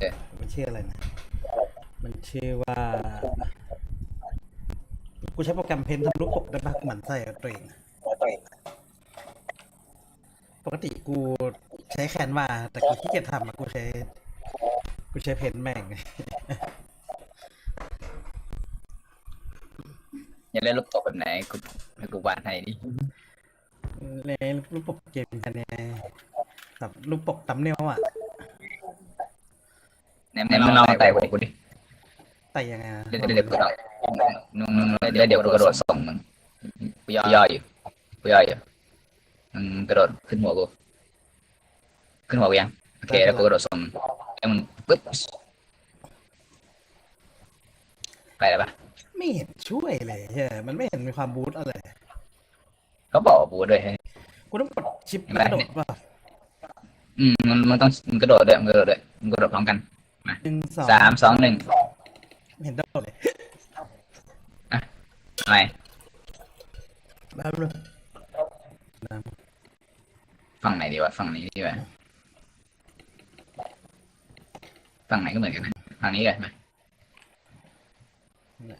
เออมันชื่ออะไรนะ มันชื่อว่า กูใช้โปรแกรมเพนทำรูปปกได้ปะหมันใส่กับตัวเองปกติกูใช้แคนวาแต่กูขี้เกียจทำอะกูใช้ กูใช้เพนแม่ง อยากเล่นลูกตกแบบไหนกูให้กูวาดให้ดิเลยรูปปกเกมกันเนี่ยแบบรูปปกตำเนียวอะ แนมแนมลองไต่หัวกูดิแต่ยังไงนะเดี๋ยวเดี๋ยวกูต่อยนุ่งๆแล้วเดี๋ยวกูกระโดดส่งมึงกูย่ออยู่กูย่ออยู่มึงกระโดดขึ้นหัวกูขึ้นหัวกูยังโอเคแล้วกูกระโดดส่งมึงให้มึงปึ๊บไปแล้วปะไม่เห็นช่วยเลยเฮ้ยมันไม่เห็นมีความบูทอะไรเขาบอกบูด้วยให้กูต้องกดชิปเห็นไหมกระโดดป่ะอืมมันมันต้องมึงกระโดดด้วยมึงกระโดดด้วยมึงกระโดดพร้อมกันหนึ่ง สองสามสองหนึ่งไม่เห็นกระโดดเลยอะไรแบบเลยนะฝั่งไหนดีวะฝั่งนี้ดีวะฝั่งไหนก็เหมือนกันนะฝั่งนี้กันไหมเนี่ย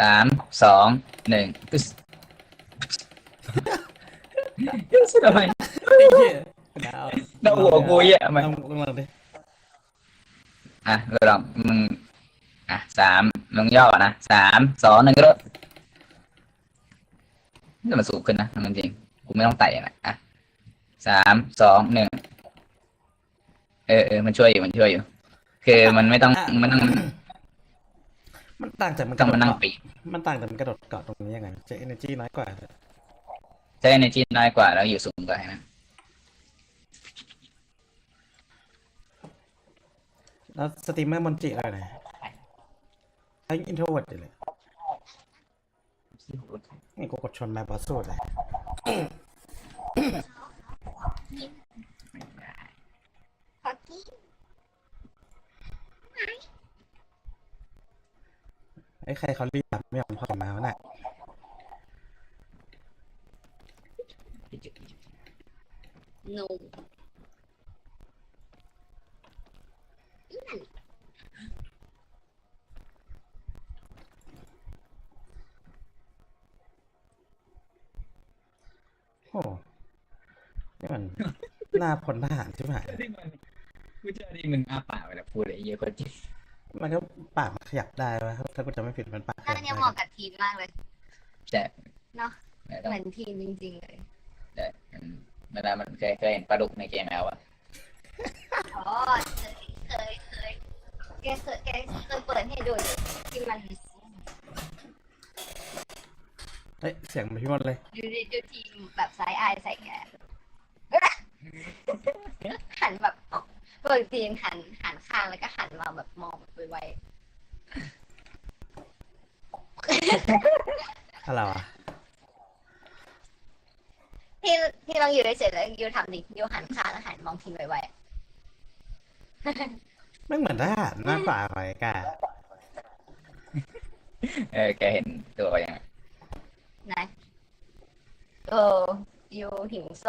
สามสองหนึ่งตึ๊สตึ๊สทำไมไอ้เหี้ยดาวดาวหัวกูเหี้ยทำไมลองลองลองดิ อะเราลองมึงอะสามลงย่อก่อนนะสามสองหนึ่งก็นี่มันสูงขึ้นนะมันจริงกูไม่ต้องไต่อะอะสามสองหนึ่งเออเออมันช่วยอยู่มันช่วยอยู่ คือมันไม่ต้องมันต้องมันต่างจากมันกต้อระงโดมาดนั่งเกาะปีกมันต่างจากมันกระโดดเกาะตรงนี้ยังไงใช้ energy น้อยกว่า ใช้ energy น้อยกว่าแล้วอยู่สูงกว่านะ แล้วสตรีมเมอร์มอนจิอะไรนะไอ้อินโทรเวิร์ดเลยนี่กูกดชนมาบอสสูดเลยไอ้ใครเขารีบแบบไม่ยอมเข้ามาวะน่ะหนู โอ้นี่ มันหน้าพลทหารใช่ไหมกูเจอที่มึงอ้าปากไปแล้วพูดอะไรเยอะกว่าจริงมันก็ปากมันขยับได้วะถ้ากูจะไม่ผิดมันปากขน่ายับจะได้เหมาะกับทีมมากเลยแต่เนาะไม่ต้องเหมือนทีมจริงๆเลยแต่เวลามันเคยเคยเห็นปลาดุกในเกมแอลอะอ๋อเคยเคยเคยแกเคยแกเคยเปิดให้ดูอยู่ที่มันเฮ้ยเสียงมันพี่มดเลย ดูดิดูทีมแบบสายอายใส่แก หันแบบปกติหันหันข้างแล้วก็หันมาแบบมองแบบไวอะไรวะๆที่ที่เราอยู่เฉยๆแล้วยูทำดิยูหันข้างแล้วหันมองทีมไวไม่เหมือนทหารหน้าป่าหอยกาเออแกเห็นตัวยังไงๆนะโอ้ยูหิวโซ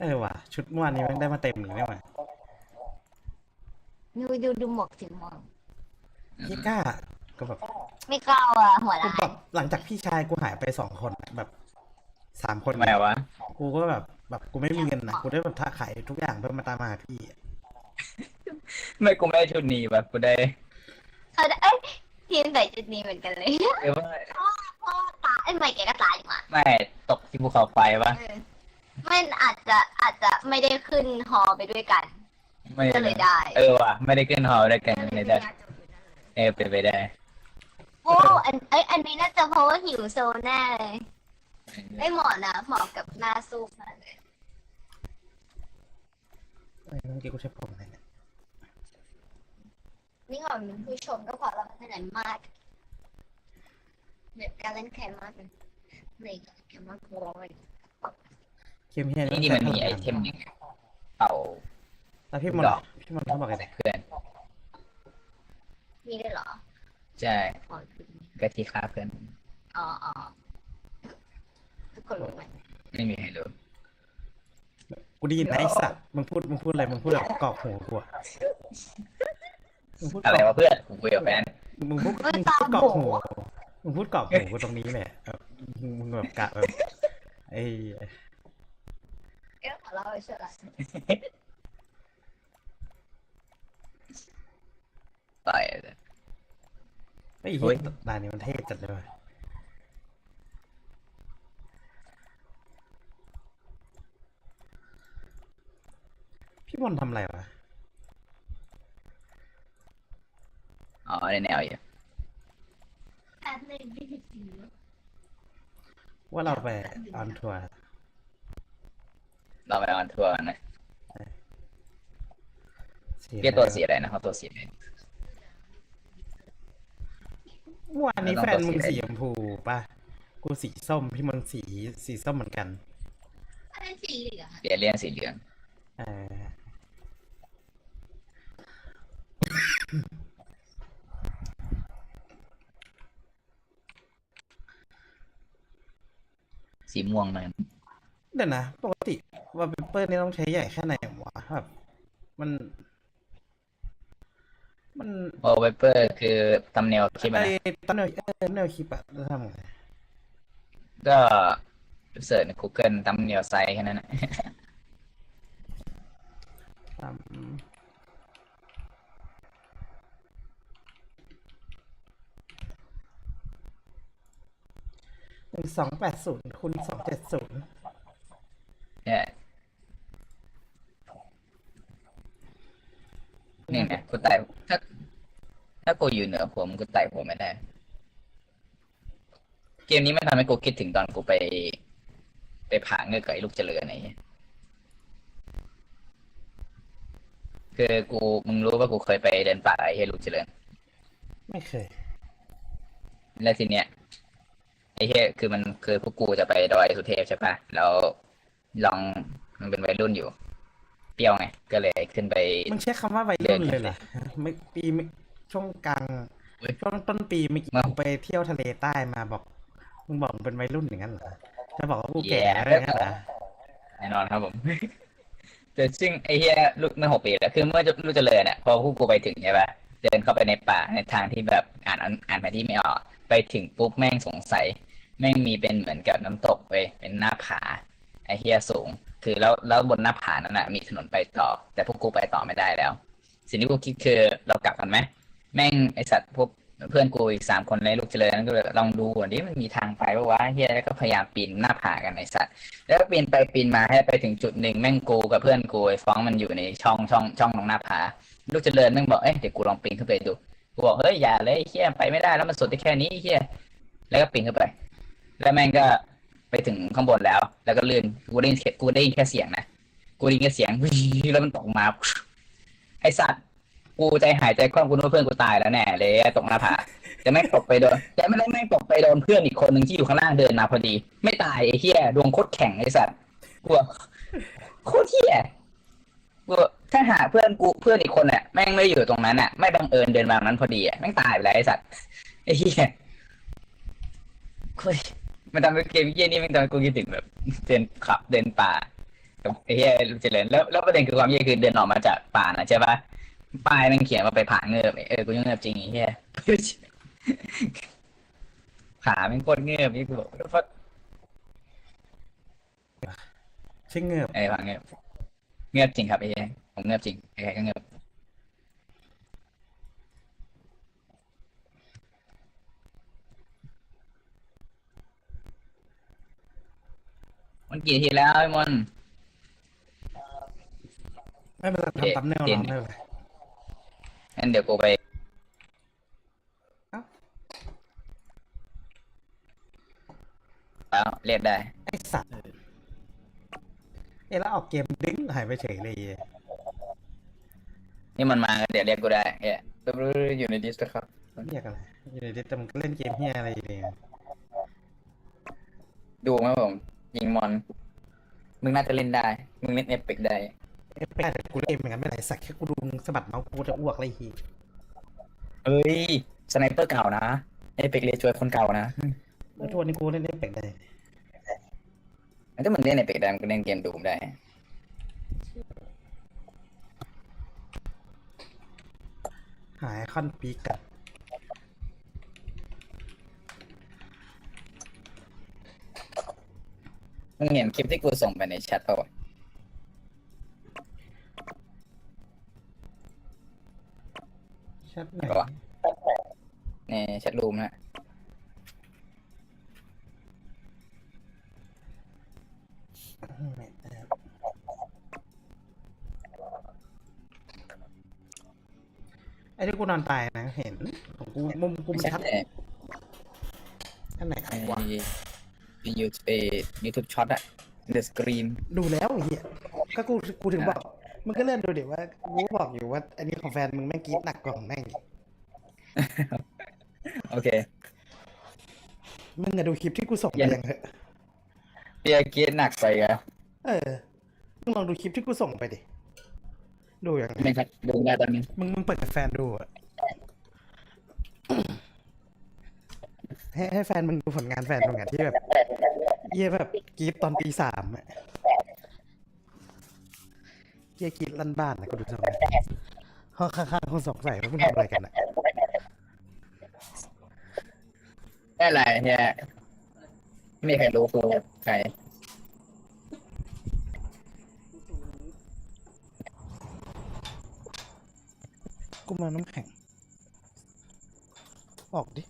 เออว่ะ ชุดเมื่อวานนี้แม่งได้มาเต็มเลยเนี่ยว่ะดูดูดูหมวกสีม่วงพี่กล้า ก็แบบไม่กล้าอะหัวกูร้าแบนบหลังจากพี่ชายกูหายไปสองคนอะแบบสามคนทำไมวะ กูก็แบบแบบกูไม่มีเงินนะกูได้แบบท่าขายทุกอย่างเพื่อมาตามมาหาพี่อะไม่กูไม่ได้ชุดนี้แบบกูได้เขาจะเอ้ยทีมใส่ชุดนี้เหมือนกันเลยเออว่าพ่อตาเอ้ยไม่แกก็ตายดีกว่าไม่ตกที่ภูเขาไฟปะเออ ไม่อาจจะอาจจะไม่ได้ขึ้นฮอไปด้วยกัน ไม่ก็เลยได้ เออว่ะไม่ได้ขึ้นหอด้วยกันเลยได้เออเป็นไปได้โอ้อันเอ้ยอันนี้น่าจะเพราะว่าหิวโซแน่เลยไม่เหมาะนะเหมาะกับหน้าซุปมากเลยเอ้ยเมื่อกี้กูใช้ผมอะไรเนี่ยนี่ก่อนเป็นผู้ชมก็พอแล้วไม่ไหนมากแบบการเล่นแข่งมากเลยเลยแข่งมากโว้ย เกมเฮียนี่นี่มันมีไอเทมหนึ่งอะเป่าแล้วพี่มนดอกพี่มนเขาบอกไงใส่เพื่อนมีได้วยเหรอ ใช่อ๋อก็ที่ฆ่าเพื่อน อ๋ออ๋อทุกคนรู้ไหมไม่มีใครรู้กูกูได้ยินนะไอสัตว์มึงพูดมึงพูดอะไรมึงพูดแบบกรอกหูกูอะมึงพูดกรอะไรอกวะเพื่อนกูคุยกับแฟนมึงพูดมึงพูดกรอกหูมึงพูดกรอกหูกูตรงนี้แหละแบบมึงมึงแบบกะแบบไอ้ เอ๊ะขอเล่าเฉยต่อยไอ้เฮ้เหี้ย ยด่านนี้มันเท่จัดเลยว่ะพี่บอลทำอะไรวะ อ๋อในแนวอยู่ๆแป๊บนึงพี่ผิดสีว่าเราไปออนทัวร์ เราไปออนทัวร์กันนะสีเรียกตัวสีอะไรนะเขาตัวสีอะไรเมื่อวานนี้เราต้องแฟนมึงตัวสีสีอะไรชมพูป่ะ กูสีส้มพี่มันสีสีส้มเหมือนกันอันนั้นสีเหลืองเรียนเรียนสีเหลืองเออสีม่วงมันเดี๋ยวนะปกติ ว่าเปเปอร์นี่ต้องใช้ใหญ่แค่ไหนวะแบบมัน มันวอลเปเปอร์คือตำเนลคลิปอะไอ้นะต้นแนวเออต้นแนวคลิปอะจะทำไงก็เสิร์ชใน Google ตำเนลไซส์แค่นั้นนะทำหนึ่งสองแปดศูนย์คูณสองเจ็ดศูนย์เนี่ยนี่ไง กูไต่ถ้า ถ้ากูอยู่เหนือผมกูไต่ผมไม่ได้ เกมนี้ไม่ทำให้กูคิดถึงตอนกูไป ไปผ่าเงือกกับไอ้ลูกเจริญไอ้เหี้ยคือกูมึงรู้ว่ากูเคยไปเดินป่าไอ้เหี้ยลูกเจริญ ไม่เคย แล้วทีเนี้ยไอ้เหี้ยคือมันคือพวกกูจะไปดอยสุเทพใช่ปะแล้วลองมันเป็นวัยรุ่นอยู่ เปรี้ยวไง ก็เลยขึ้นไปมึงใช้คำว่าวัยรุ่นเลยเหรอไม่ปีไม่ช่วงกลางเฮ้ย ช่วงต้นปีเมื่อกี้มากูไปเที่ยวทะเลใต้มาบอกมึงบอกมึงเป็นวัยรุ่นอย่างนั้นเหรอจะบอกว่ากูแก่แย่อะไรอย่างนั้นเหรอแน่นอนครับผม แต่ซึ่งไอ้เหี้ยลูกเมื่อหกปีแล้วคือเมื่อลูกเจริญอะพอพวกกูไปถึงใช่ปะเดินเข้าไปในป่าในทางที่แบบอ่านอ่านแผนที่ไม่ออก ไปถึงปุ๊บแม่งสงสัย แม่งมีเป็นเหมือนกับน้ำตกเว้ยเป็นหน้าผาไอ้เฮียสูง คือแล้วแล้วบนหน้าผานั้นนะมีถนนไปต่อ แต่พวกกูไปต่อไม่ได้แล้ว สิ่งที่กูคิดคือเรากลับกันไหมแม่งไอสัตว์พวกเพื่อนกูอีกสามคนเลยลูกเจริญนั้นก็เลยลองดูก่อนดิมันมีทางไปปะวะเฮียแล้วก็พยายามปีนหน้าผากันไอสัตว์ แล้วก็ปีนไปปีนมาให้ไปถึงจุดหนึ่งแม่งกูกับเพื่อนกูไอฟ้องมันอยู่ในช่องช่องช่องตรงหน้าผา ลูกเจริญแม่งบอกเอ้ยเดี๋ยวกูลองปีนขึ้นไปดูกูบอกเฮ้ยอย่าเลยเฮียไปไม่ได้แล้วมันสุดได้แค่นี้เฮียแล้วก็ปีนขึ้นไป แล้วแม่งก็ ไปถึงข้างบนแล้ว แล้วก็ลื่นกูได้ยินกูได้ยินแค่เสียงนะกูได้ยินแค่เสียงแล้วมันตกมา ไอสัตว์กูใจหายใจคว่ำกูนึกว่าเพื่อนกูตายแล้วแน่เลยตกหน้าผาแต่แม่ตกไปโดนแต่ไม่ได้แม่ตกไปโดนเพื่อนอีกคนหนึ่งที่อยู่ข้างล่างเดินมาพอดี ไม่ตายไอ้เหี้ยดวงโคตรแข็งไอ้สัตว์กูโคตรเหี้ยกูถ้าหาเพื่อนกูเพื่อนอีกคนน่ะแม่งไม่อยู่ตรงนั้นน่ะไม่บังเอิญเดินมานั้นพอดีอะแม่งตายไปแล้วไอ้สัตว์ไอ้เหี้ยคตร มันทำให้เกมเหี้ยนี่แม่งทำให้กูคิดถึงแบบเดินขับเดินป่ากับไอ้เหี้ยเจริญแล้วแล้วประเด็นคือความเหี้ยคือเดินออกมาจากป่านะใช่ปะป้ายแมันเขียนว่าไปผ่าเงือบเออกูยังเงือบจริงไอ้เหี้ยผาแม่งโคตรเงือบนี่กูบอกว่าใช่เงือบไอ้ผาเงือบเงือบจริงครับไอ้เหี้ยผมเงือบจริงใครๆก็เงือบ กี่ทีแล้วไอ้มนไม่เป็นไรเอ๊ะทำตำเนียเห็นร้องได้เลยงั้นเดี๋ยวกูไปเอ้าแล้วเรียกได้ ไอสัตว์เอ้ยแล้วออกเกมดึงหายไปเฉยเลยนี่มันมาเดี๋ยวเรียกกูได้เอ๊ะอยู่ในดิสครับเรียกอะไรอยู่ในเดแต่มันก็เล่นเกมเฮียอะไรอยู่เนี่ยดูไหมผม ยิงมอน มึงน่าจะเล่นได้ มึงเล่นเอพิกได้ เอฟิกแต่กูเล่นเหมือนกันไม่ไหนสักแค่กูดูมึงสะบัดเมาส์กูจะอ้วกเลยทีเอ้ย สไนเปอร์เก่านะเอพิกเลยช่วยคนเก่านะแล้วทุกวันนี้กูเล่นเอฟิฟกต์ได้ถ้ามึนเล่นเอพิกได้มันก็เล่นเกมดูมได้ หายขั้นปีกัด มึงเห็นคลิปที่กูส่งไปในแชทป่าวะแชทไหนป่าวะในแชทรูมนะไหนแอบไอ้ที่กูนอนตายนะเห็นของกูมุมกูไม่มันใช่ชัดในอันไหนไอ้วะ ยูทูบยูทูบช็อตอะ The Scream ดูแล้วไอ้เหี้ยก็กูกูถึงบอกมึงก็เลื่อนดูเดี๋ยวว่ากูก็บอกอยู่ว่า อันนี้ของแฟนมึงแม่งกรีดหนักกว่าของแม่งอีกโอเคมึงอะดูคลิปที่กูส่งไปยังยังเหอะเปียเกียร์หนักไปอะเออมึงลองดูคลิปที่กูส่งไปดิดูอย่างไม่ครับดูได้ตอนนี้มึงมึงเปิดกับแฟนดูอะ ให้ให้แฟนมึงดูผลงานแฟนมึงอะที่แบบเยี่ยแบบกรีดตอนตีสามอะเยี่ยกรีดลั่นบ้านนะกูดูทำไมห้องข้างๆคนสงสัยว่ามึงทำอะไรกันอะได้ไรเฮียไม่มีใครรู้คือใครกูมาน้ำแข็ง ออกดิ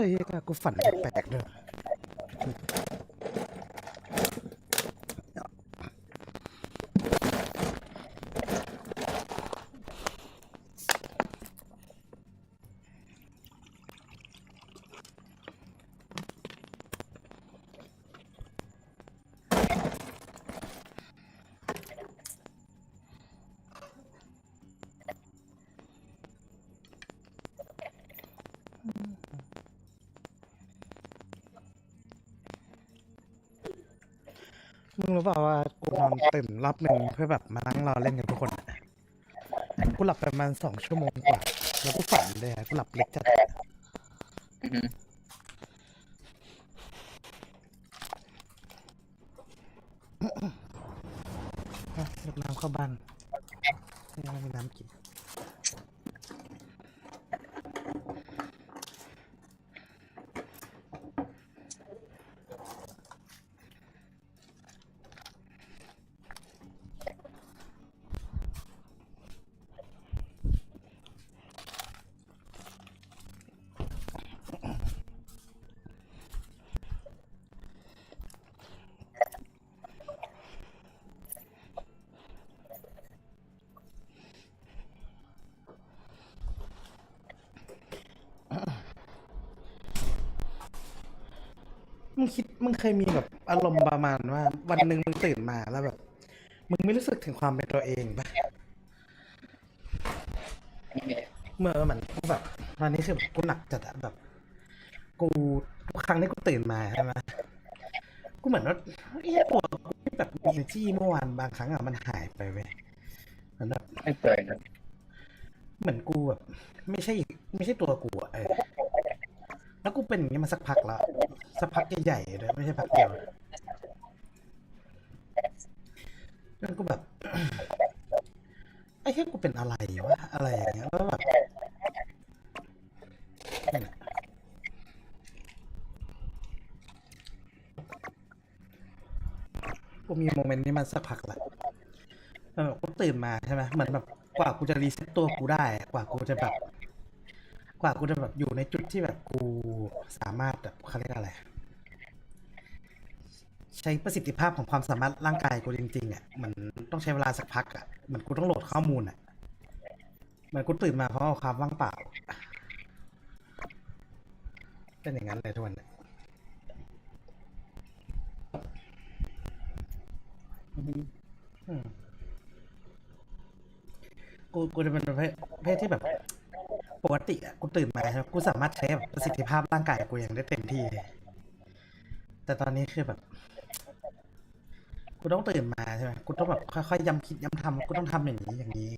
เฮ้ยกกูฝันแปลกๆด้วย มึงรู้เปล่าว่ากูนอนตื่นรอบหนึ่งเพื่อแบบมานั่งรอเล่นกับทุกคนอะกูหลับไปประมาณสองชั่วโมงกว่า แล้วกูฝันเลยอะกูหลับลึกจัดอือฮึอะรดน้ำเข้าบ้านยังไม่มีน้ำกิน มึงคิดมึงเคยมีแบบอารมณ์ประมาณว่า วันหนึ่งมึงตื่นมาแล้วแบบ มึงไม่รู้สึกถึงความเป็นตัวเองปะไม่มีเมื่อเหมือนกูแบบวันนี้คือแบบกูหนักจัดอะแบบ กูทุกครั้งที่กูตื่นมาใช่ไหมกูเหมือนว่าเอ้ยตัวกูที่แบบมี energy เมื่อวานบางครั้งอะมันหายไปเว้ยเหมือนแบบไม่เคยนะเหมือนกูแบบไม่ใช่ ไม่ใช่ตัวกูอะเออ แล้วกูเป็นอย่างนี้มาสักพักแล้วสักพักใหญ่ๆเลยไม่ใช่พักเดียวแล้วกูแบบไอ้แค่กูเป็นอะไรวะอะไรอย่างเงี้ยแล้วแบบกูมีโมเมนต์นี้มาสักพักละแล้วแบบกูตื่นมาใช่ไหมเหมือนแบบกว่ากูจะรีเซ็ตตัวกูได้ กว่ากูจะแบบ กว่ากูจะแบบอยู่ในจุดที่แบบกูสามารถแบบเขาเรียกอะไร ใช้ประสิทธิภาพของความสามารถร่างกายกูจริงๆอะมันต้องใช้เวลาสักพักอะเหมือนกูต้องโหลดข้อมูลอะเหมือนกูตื่นมาเพราะเอาความว่างเปล่า เป็นอย่างนั้นเลยทุกวันเนี่ยอืมกูกูจะเป็นประเภทที่แบบ ปกติอะกูตื่นมาใช่ไหมกูสามารถใช้แบบประสิทธิภาพร่างกายกูอย่างได้เต็มที่เลยแต่ตอนนี้คือแบบ กูต้องตื่นมาใช่ไหมกูต้องแบบค่อยๆย้ำคิดย้ำทำกูต้องทำอย่างนี้อย่างนี้